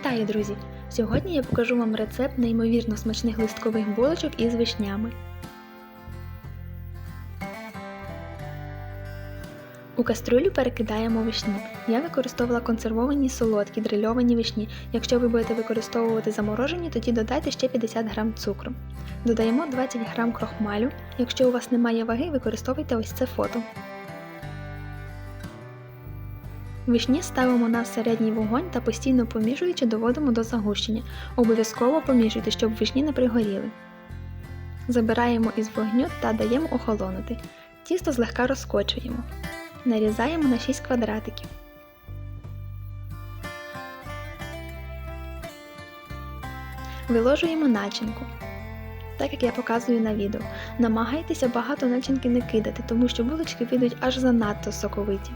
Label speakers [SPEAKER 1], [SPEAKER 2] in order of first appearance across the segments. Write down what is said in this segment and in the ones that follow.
[SPEAKER 1] Вітаю, друзі! Сьогодні я покажу вам рецепт неймовірно смачних листкових булочок із вишнями. У каструлю перекидаємо вишні. Я використовувала консервовані солодкі дрильовані вишні. Якщо ви будете використовувати заморожені, тоді додайте ще 50 г цукру. Додаємо 20 г крохмалю. Якщо у вас немає ваги, використовуйте ось це фото. Вишні ставимо на середній вогонь та постійно помішуючи доводимо до загущення. Обов'язково помішуйте, щоб вишні не пригоріли. Забираємо із вогню та даємо охолонути. Тісто злегка розкочуємо. Нарізаємо на 6 квадратиків. Виложуємо начинку. Так як я показую на відео. Намагайтеся багато начинки не кидати, тому що булочки вийдуть аж занадто соковиті.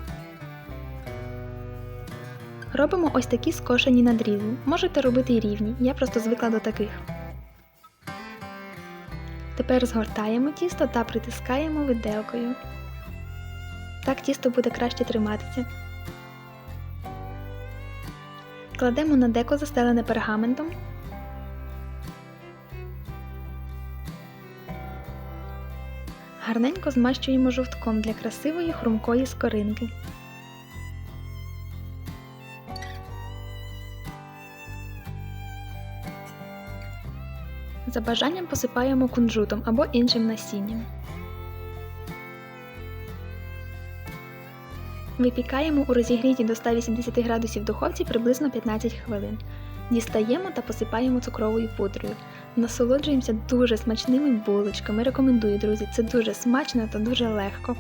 [SPEAKER 1] Робимо ось такі скошені надрізи. Можете робити і рівні, я просто звикла до таких. Тепер згортаємо тісто та притискаємо виделкою. Так тісто буде краще триматися. Кладемо на деко застелене пергаментом. Гарненько змащуємо жовтком для красивої хрумкої скоринки. За бажанням посипаємо кунжутом або іншим насінням. Випікаємо у розігріті до 180 градусів духовці приблизно 15 хвилин. Дістаємо та посипаємо цукровою пудрою. Насолоджуємося дуже смачними булочками. Рекомендую, друзі, це дуже смачно та дуже легко.